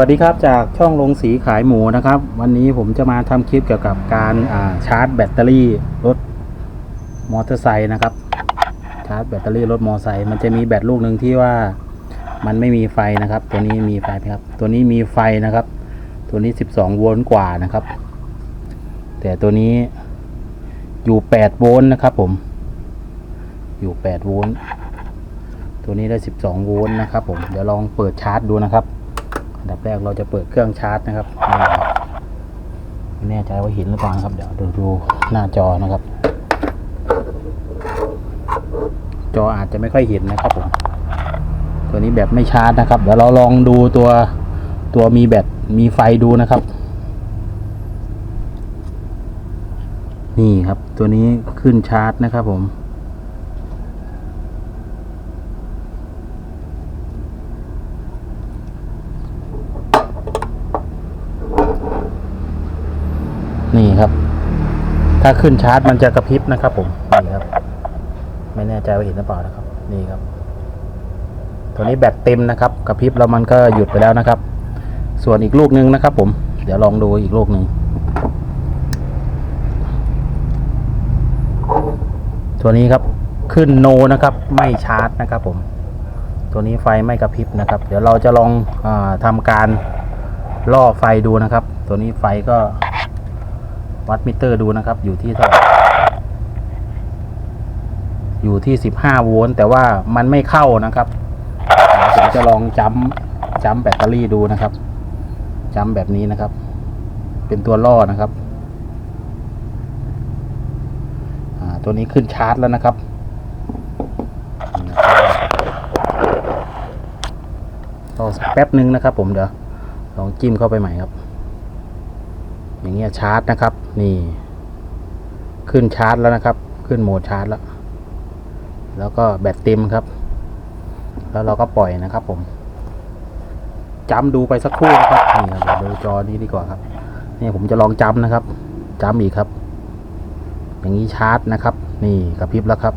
วัสดีครับจากช่องลงสีขายหมูนะครับ วันนี้ผมจะมาทำคลิปเกี่ยวกับการาชาร์จแบตเตอรี่รถมอเตอร์ไซค์นะครับ ชาร์จแบตเตอรี่รถมอเตอร์ไซค์มันจะมีแบตลูกหนึ่งที่ว่ามันไม่มีไฟนะครับ ตัวนี้มีไฟครับ ตัวนี้มีไฟนะครับ ตัวนี้ 12 โวลต์กว่านะครับ แต่ตัวนี้อยู่ 8 โวลต์นะครับ ผม อยู่ 8 โวลต์ตัวนี้ได้ 12 โวลต์นะครับ ผมเดี๋ยวลองเปิดชาร์จดูนะครับ อันดับแรกเราจะเปิดเครื่องชาร์จนะครับไม่แน่ใจว่าเห็นหรือเปล่านะครับ เดี๋ยวดูดูหน้าจอนะครับ จออาจจะไม่ค่อยเห็นนะครับผมตัวนี้แบบไม่ชาร์จนะครับ เดี๋ยวเราลองดูตัวตัวมีแบตมีไฟดูนะครับ นี่ครับตัวนี้ขึ้นชาร์จนะครับผม นี่ครับ ถ้าขึ้นชาร์จมันจะกระพริบนะครับ ผมนี่ครับ ไม่แน่ใจว่าเห็นหรือเปล่านะครับ นี่ครับ ตัวนี้แบตเต็มนะครับ กระพริบแล้วมันก็หยุดไปแล้วนะครับ ส่วนอีกลูกนึงนะครับ ผม เดี๋ยวลองดูอีกลูกหนึ่งตัวนี้ครับขึ้นโนนะครับ ไม่ชาร์จนะครับ ผม ตัวนี้ไฟไม่กระพริบนะครับ เดี๋ยวเราจะลองอาทำการล่อไฟดูนะครับ ตัวนี้ไฟก็ วัดมิเตอร์ดูนะครับ อยู่ที่เท่าไหร่อยู่ที่สิบห้าโวลต์แต่ว่ามันไม่เข้านะครับผมจะลองจัมจัมแบตเตอรี่ดูนะครับจัมแบบนี้นะครับ เป็นตัวล่อนะครับตัวนี้ขึ้นชาร์จแล้วนะครับรอสักแป๊บนึงนะครับผมเดี๋ยวลองจิ้มเข้าไปใหม่ครับ อย่างเงี้ยชาร์จนะครับ นี่ ขึ้นชาร์จแล้วนะครับ ขึ้นโหมดชาร์จแล้ว แล้วก็แบตเต็มครับ แล้วเราก็ปล่อยนะครับ ผมจำดูไปสักครู่นะครับนี่ครับดูจอนี้ดีกว่าครับนี่ผมจะลองจำนะครับจำอีกครับ อย่างนี้ชาร์จนะครับ นี่กระพริบแล้วครับ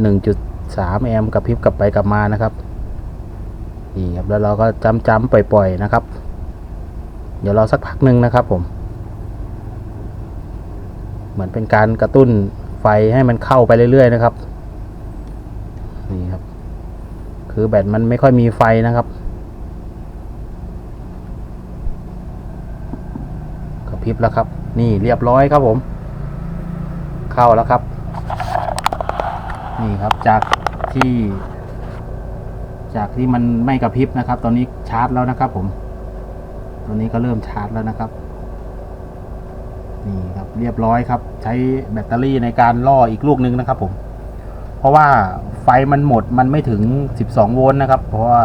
หนึ่งจุดสามแอมป์กระพริบกลับไปกลับมานะครับนี่ครับแล้วเราก็จำจำปล่อยๆนะครับ เดี๋ยวรอสักพักหนึ่งนะครับผม เหมือนเป็นการกระตุ้นไฟให้มันเข้าไปเรื่อยๆนะครับ นี่ครับ คือแบตมันไม่ค่อยมีไฟนะครับกระพริบแล้วครับ นี่เรียบร้อยครับผม เข้าแล้วครับ นี่ครับจากที่จากที่มันไม่กระพริบนะครับ ตอนนี้ชาร์จแล้วนะครับผม ตอนนี้ก็เริ่มชาร์จแล้วนะครับ นี่ครับเรียบร้อยครับ ใช้แบตเตอรี่ในการล่ออีกลูกนึงนะครับผม เพราะว่าไฟมันหมดมันไม่ถึง 12 โวลต์นะครับ เพราะว่า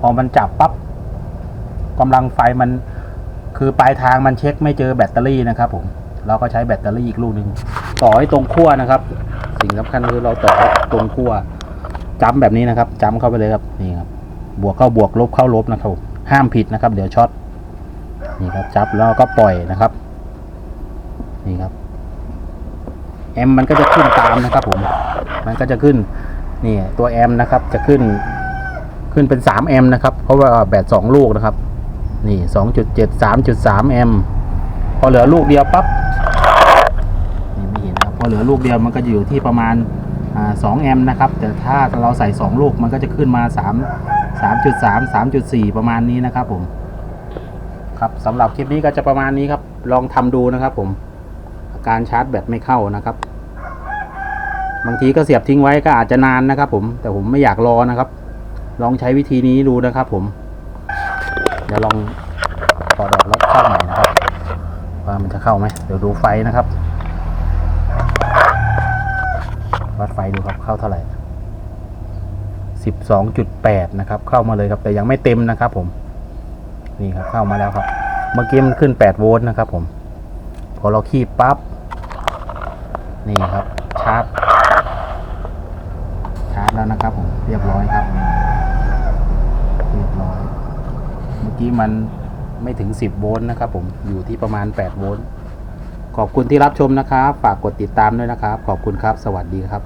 พอมันจับปั๊บกำลังไฟมันคือปลายทางมันเช็คไม่เจอแบตเตอรี่นะครับ ผม เราก็ใช้แบตเตอรี่อีกลูกหนึ่งต่อให้ตรงขั้วนะครับ สิ่งสำคัญคือเราต่อให้ตรงขั้วจ้ำแบบนี้นะครับจ้ำเข้าไปเลยครับนี่ครับ บวกเข้าบวกลบเข้าลบนะครับผมห้ามผิดนะครับ เดี๋ยวช็อตนี่ครับจับแล้วก็ปล่อยนะครับ นี่ครับแอมมันก็จะขึ้นตามนะครับผม มันก็จะขึ้นนี่ตัวแอมนะครับ จะขึ้นขึ้นเป็นสามแอมนะครับ เพราะว่าแบตสองลูกนะครับ นี่สองจุดเจ็ดสามจุดสามแอม พอเหลือลูกเดียวปั๊บนี่ไม่เห็นะครับพอเหลือลูกเดียวมันก็อยู่ที่ประมาณอ่าสองแอมนะครับ แต่ถ้าเราใส่สองลูกมันก็จะขึ้นมาสามสามจุดสามสามจุดสี่ประมาณนี้นะครับผม ครับสำหรับคลิปนี้ก็จะประมาณนี้ครับ ลองทำดูนะครับผม การชาร์จแบตไม่เข้านะครับ บางทีก็เสียบทิ้งไว้ก็อาจจะนานนะครับ ผม แต่ผมไม่อยากรอนะครับ ลองใช้วิธีนี้ดูนะครับ ผม เดี๋ยวลองถอดออกแล้วเข้าใหม่นะครับ ว่ามันจะเข้าไหมเดี๋ยวดูไฟนะครับวัดไฟดูครับเข้าเท่าไหร่สิบสองจุดแปดนะครับ เข้ามาเลยครับ แต่ยังไม่เต็มนะครับ ผม นี่ครับเข้ามาแล้วครับ เมื่อกี้มันขึ้นแปดโวลต์นะครับ ผม พอเราคีบปั๊บ นี่ครับชาร์จชาร์จแล้วนะครับผมเรียบร้อยครับ เรียบร้อย เมื่อกี้มันไม่ถึง 10 โวลต์นะครับผมอยู่ที่ประมาณ 8 โวลต์ขอบคุณที่รับชมนะครับ ฝากกดติดตามด้วยนะครับ ขอบคุณครับ สวัสดีครับ